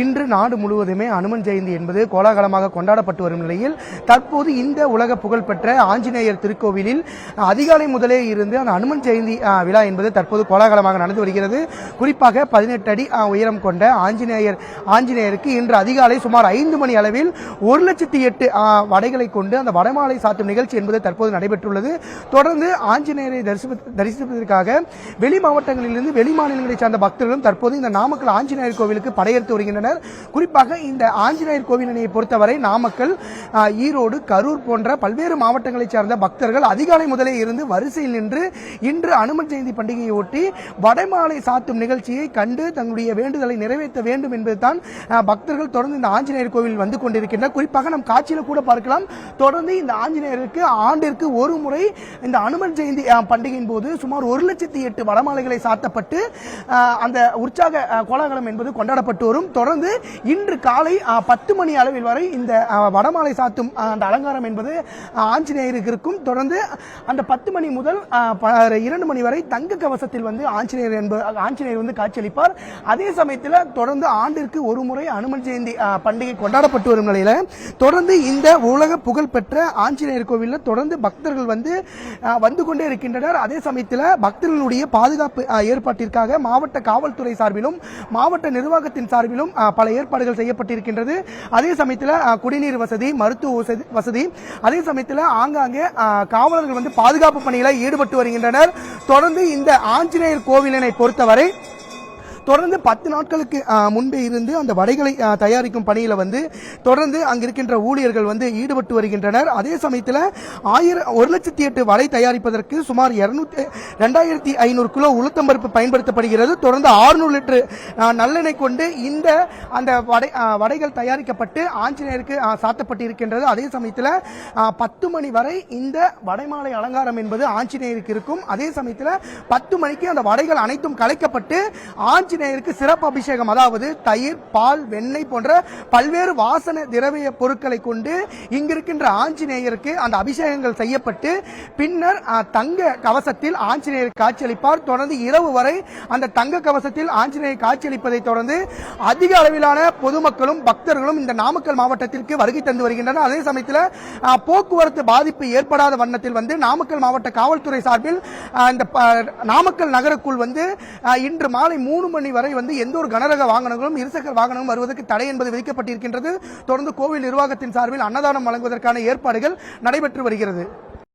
இன்று நாடு முழுவதுமே அனுமன் ஜெயந்தி என்பது கோலாகலமாக கொண்டாடப்பட்டு வரும் நிலையில் தற்போது இந்த உலக புகழ்பெற்ற ஆஞ்சநேயர் திருக்கோவிலில் அதிகாலை முதலே இருந்து அந்த அனுமன் ஜெயந்தி விழா என்பது தற்போது கோலாகலமாக நடந்து வருகிறது. குறிப்பாக பதினெட்டு அடி உயரம் கொண்ட ஆஞ்சநேயர் ஆஞ்சநேயருக்கு இன்று அதிகாலை சுமார் ஐந்து மணி அளவில் ஒரு லட்சத்தி எட்டு வடைகளை கொண்டு அந்த வடமாலை சாத்தும் நிகழ்ச்சி என்பது தற்போது நடைபெற்றுள்ளது. தொடர்ந்து ஆஞ்சநேயரை தரிசிப்பதற்காக வெளி மாவட்டங்களிலிருந்து வெளி மாநிலங்களைச் சார்ந்த பக்தர்களும் தற்போது இந்த நாமக்கல் ஆஞ்சநேயர் கோவிலுக்கு படையெடுத்து வருகின்றனர். வருகின்றனர் குறிப்பாக இந்த ஆஞ்சநேயர் கோவிலினை பொறுத்தவரை நாமக்கல் ஈரோடு கரூர் போன்ற பல்வேறு மாவட்டங்களைச் சார்ந்த பக்தர்கள் அதிகாலை முதலே இருந்து வரிசையில் நின்று இன்று அனுமன் ஜெயந்தி பண்டிகையை ஒட்டி வடமாலை சாத்தும் நிகழ்ச்சியை கண்டு தங்களுடைய வேண்டுதலை நிறைவேற்ற வேண்டும் என்பதுதான் பக்தர்கள் தொடர்ந்து இந்த ஆஞ்சநேயர் கோவில் வந்து கொண்டிருக்கின்றனர். குறிப்பாக நம் காட்சியில் கூட பார்க்கலாம். தொடர்ந்து இந்த ஆஞ்சநேயருக்கு ஆண்டிற்கு ஒரு முறை இந்த அனுமன் ஜெயந்தி பண்டிகையின் போது சுமார் ஒரு லட்சத்தி எட்டு வடமாலைகளை சாத்தப்பட்டு அந்த உற்சாக கோலாகலம் என்பது கொண்டாடப்பட்டு வரும். தொடர்ந்து இன்று காலை பத்து மணி அளவில் வரை இந்த வடமாலை சாத்தும் அந்த அலங்காரம் என்பது ஆஞ்சநேயருக்கு இருக்கும் தொடர்ந்து அந்த பத்து மணி முதல் ப- இரண்டு மணி வரை தங்க கவசத்தில் வந்து ஆஞ்சநேயர் என்பது ஆஞ்சநேயர் வந்து காட்சியளிப்பார். அதே சமயத்தில் தொடர்ந்து ஆண்டிற்கு ஒரு முறை அனுமன் ஜெயந்தி பண்டிகை கொண்டாடப்பட்டு வரும் நிலையில் தொடர்ந்து இந்த உலக புகழ்பெற்ற ஆஞ்சநேயர் கோவிலில் தொடர்ந்து பக்தர்கள் வந்து வந்து கொண்டே இருக்கின்றனர். அதே சமயத்தில் பக்தர்களுடைய பாதுகாப்பு ஏற்பாட்டிற்காக மாவட்ட காவல்துறை சார்பிலும் மாவட்ட நிர்வாகத்தின் சார்பிலும் பல ஏற்பாடுகள் செய்யப்பட்டிருக்கின்றது. அதே சமயத்தில் குடிநீர் வசதி மருத்துவ வசதி- வசதி. அதே சமயத்தில் ஆங்காங்கே காவலர்கள் வந்து பாதுகாப்பு பணியில் ஈடுபட்டு வருகின்றனர். தொடர்ந்து இந்த ஆஞ்சநேயர் கோவிலினை பொறுத்தவரை தொடர்ந்து பத்து நாட்களுக்கு முன்பே இருந்து அந்த வடைகளை தயாரிக்கும் பணியில் வந்து தொடர்ந்து அங்கிருக்கின்ற ஊழியர்கள் வந்து ஈடுபட்டு வருகின்றனர். அதே சமயத்தில் ஆயிரம் ஒரு லட்சத்தி எட்டு வடை தயாரிப்பதற்கு சுமார் இருநூத்தி ரெண்டாயிரத்தி ஐநூறு கிலோ உளுத்தம்பருப்பு பயன்படுத்தப்படுகிறது. தொடர்ந்து 600 லிட்டர் நல்லெண்ணெய் கொண்டு இந்த அந்த வடை வடைகள் தயாரிக்கப்பட்டு ஆஞ்சநேயருக்கு சாத்தப்பட்டு சாத்தப்பட்டிருக்கின்றது. அதே சமயத்தில் பத்து மணி வரை இந்த வடைமாலை அலங்காரம் என்பது ஆஞ்சநேயருக்கு இருக்கும். அதே சமயத்தில் பத்து மணிக்கு அந்த வடைகள் அனைத்தும் கலைக்கப்பட்டு ஆஞ்ச ஆஞ்சநேயருக்கு சிறப்பு அபிஷேகம் அதாவது தயிர் பால் வெண்ணெய் போன்ற பல்வேறு வாசன திரவிய பொருட்களை கொண்டு இங்கிருக்கின்ற ஆஞ்சநேயருக்கு அந்த அபிஷேகங்கள் செய்யப்பட்டு பின்னர் தங்க கவசத்தில் ஆஞ்சநேயர் காட்சியளிப்பார். தொடர்ந்து இரவு வரை அந்த தங்க கவசத்தில் ஆஞ்சநேயர் காட்சியளிப்பதை தொடர்ந்து அதிக அளவிலான பொதுமக்களும் பக்தர்களும் இந்த நாமக்கல் மாவட்டத்திற்கு வருகை தந்து வருகின்றனர். அதே சமயத்தில் போக்குவரத்து பாதிப்பு ஏற்படாத வண்ணத்தில் வந்து நாமக்கல் மாவட்ட காவல்துறை சார்பில் இந்த நாமக்கல் நகருக்குள் வந்து இன்று மாலை மூணு மணி வரை வந்து எந்த ஒரு கனரக வாகனங்களும் இருசக்கர வாகனமும் வருவதற்கு தடை என்பது விதிக்கப்பட்டிருக்கின்றது. தொடர்ந்து கோவில் நிர்வாகத்தின் சார்பில் அன்னதானம் வழங்குவதற்கான ஏற்பாடுகள் நடைபெற்று வருகிறது.